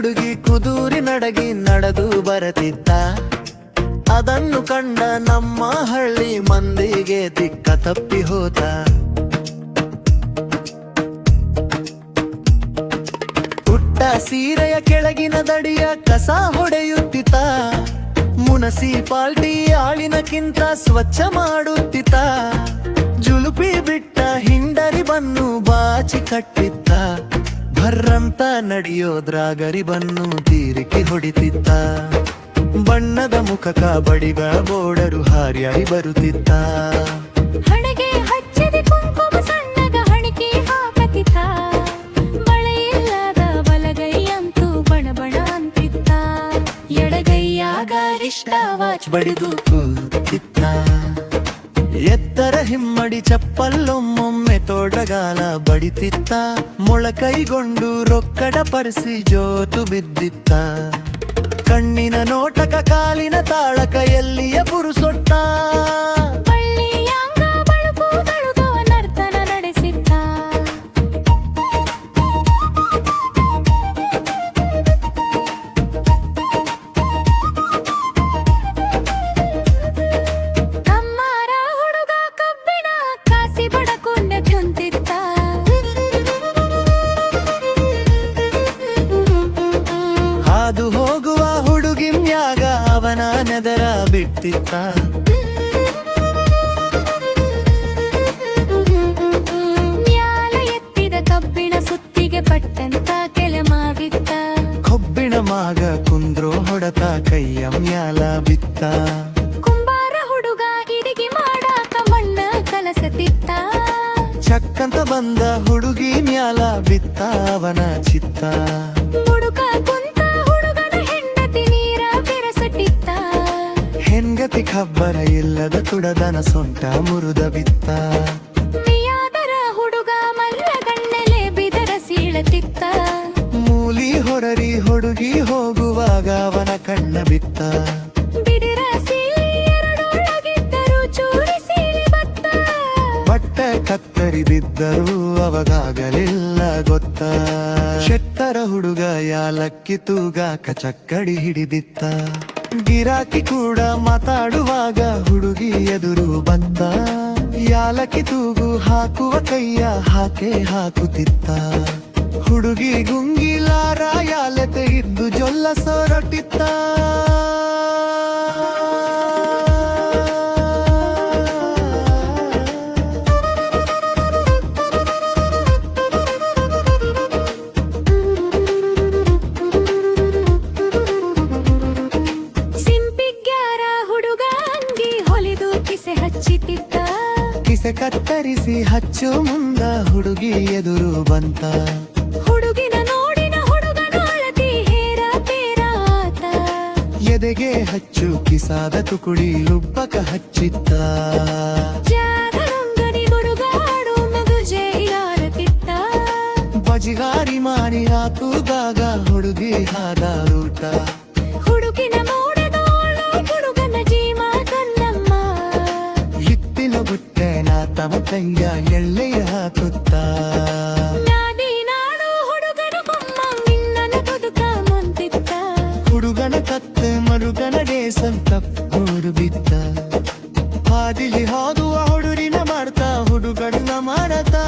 ಹುಡುಗಿ ಕುದೂರಿ ನಡಗಿ ನಡೆದು ಬರತಿದ್ದ. ಅದನ್ನು ಕಂಡ ನಮ್ಮ ಹಳ್ಳಿ ಮಂದಿಗೆ ದಿಕ್ಕ ತಪ್ಪಿ ಹೋದ. ಪುಟ್ಟ ಸೀರೆಯ ಕೆಳಗಿನ ದಡಿಯ ಕಸ ಹೊಡೆಯುತ್ತಿತ ಮುನಸಿಪಾಲ್ಟಿ ಆಳಿನಕ್ಕಿಂತ ಸ್ವಚ್ಛ ಮಾಡುತ್ತಿತ ಜುಲುಪಿ ಬಿಟ್ಟ ಹಿಂಡರಿ ಬನ್ನು ಬಾಚಿ ಕಟ್ಟಿತ್ತ. ಭರ್ರಂತ ನಡೆಯೋದ್ರಾಗರಿ ಬನ್ನು ತೀರಿಕೆ ಹೊಡಿತಿತ್ತ. ಬಣ್ಣದ ಮುಖ ಬಡಿಗಳ ಬೋಡರು ಹಾರ್ಯಾರಿ ಬರುತ್ತಿದ್ದ ಬಲಗೈಯಂತೂ ಬಣಬಣ ಅಂತಿತ್ತ. ವಾಚ್ ಬಡಿದು ಕೂತಿತ್ತ. ಎತ್ತರ ಹಿಮ್ಮಡಿ ಚಪ್ಪಲ್ಲೊಮ್ಮೊಮ್ಮೆ ತೋಟಗಾಲ ಬಡಿತಿತ್ತ ಮೊಳಕೈಗೊಂಡು ರೊಕ್ಕಡ ಪರಿಸಿ ಜೋತು ಬಿದ್ದಿತ್ತ. ಕಣ್ಣಿನ ನೋಟಕ ಕಾಲಿನ ತಾಳಕ ಎಲ್ಲಿಯ ಪುರುಸೊಟ್ಟ ಅವನ ನೆದರ ಬಿಟ್ಟಿತ್ತ. ಮ್ಯಾಲ ಎತ್ತಿದ ಕಬ್ಬಿಣ ಸುತ್ತಿಗೆ ಪಟ್ಟಂತ ಕೆಲೆ ಮಾಡಿತ್ತ. ಕೊಬ್ಬಿಣ ಮಾಗ ಕುಂದ್ರೋ ಹೊಡತ ಕೈಯ ಮ್ಯಾಲ ಬಿತ್ತ. ಕುಂಬಾರ ಹುಡುಗ ಇಡಿಗೆ ಮಾಡಾಕ ಮಣ್ಣ ಕಲಸತಿತ್ತ ಚಕ್ಕಂತ ಬಂದ ಹುಡುಗಿ ಮ್ಯಾಲ ಬಿತ್ತ ಅವನ ಚಿತ್ತ. ಹೆಂಗತಿ ಖಬ್ಬರ ಇಲ್ಲದ ತುಡದನ ಸೊಂಟ ಮುರುದ ಬಿತ್ತ. ನೀಯಾದರ ಹುಡುಗ ಮಲ್ಲ ಗಣ್ಣೆಲೆ ಬಿದರ ಸೀಳತಿತ್ತ ಮೂಲಿ ಹೊರರಿ ಹುಡುಗಿ ಹೋಗುವಾಗ ಅವನ ಕಣ್ಣ ಬಿತ್ತ. ಕತ್ತರಿದಿದ್ದರು ಅವಗಾಗಲಿಲ್ಲ ಎರಡೊಳಗಿದ್ದರು ಚೂರಿ ಸೀಳಿ ಬತ್ತ. ಬಟ್ಟ ಕತ್ತರಿ ಬಿದ್ದರೂ ಅವಾಗಲಿಲ್ಲ ಗೊತ್ತ. ಶೆಟ್ಟರ ಹುಡುಗ ಯಾಲಕ್ಕಿ ತೂಗಾಕ ಚಕ್ಕಡಿ ಹಿಡಿದಿತ್ತ. ಗಿರಾಕಿ ಕೂಡ ಮಾತಾಡುವಾಗ ಹುಡುಗಿ ಎದುರು ಬತ್ತ ಯಾಲಕ್ಕಿ ತೂಗು ಹಾಕುವ ಕೈಯ ಹಾಕೆ ಹಾಕುತ್ತಿತ್ತ. ಹುಡುಗಿ ಗುಂಗಿಲಾರ ಯಾಲತೆ ಇದ್ದು ಜೊಲ್ಲ ಸೊರಟಿತ್ತ ಕಿಸೆ ಕತ್ತರಿಸಿ ಹಚ್ಚು ಮುಂದ ಹುಡುಗಿ ಎದುರು ಬಂತ. ಹುಡುಗಿನ ನೋಡಿನ ಹುಡುಗ ಅಳತಿ ಹೇರ ಪೇರ ಆತ. ಎದೆಗೆ ಹಚ್ಚು ಕಿಸಾದ ತುಕುಡಿ ಲುಬ್ಬಕ ಹಚ್ಚಿತ್ತ. ಬಜಿಗಾರಿ ಮಾರಿ ಹಾಕುವಾಗ ಹುಡುಗಿ ಹಾದ ರೂಟ. ಹಿತ್ತಿನ ಬುಟ್ಟೆ ನಾ ತಮ ಕೈಯ ಎಳ್ಳೆಯ ಹಾಕುತ್ತ ಹುಡುಗನ ಕತ್ತು ಮರುಗನ ಸಂತ ಊರು ಬಿತ್ತ. ಹಾದಿಲಿ ಹೋಗುವ ಹುಡುರಿನ ಮಾಡ್ತಾ ಹುಡುಗನ ಮಾಡತಾ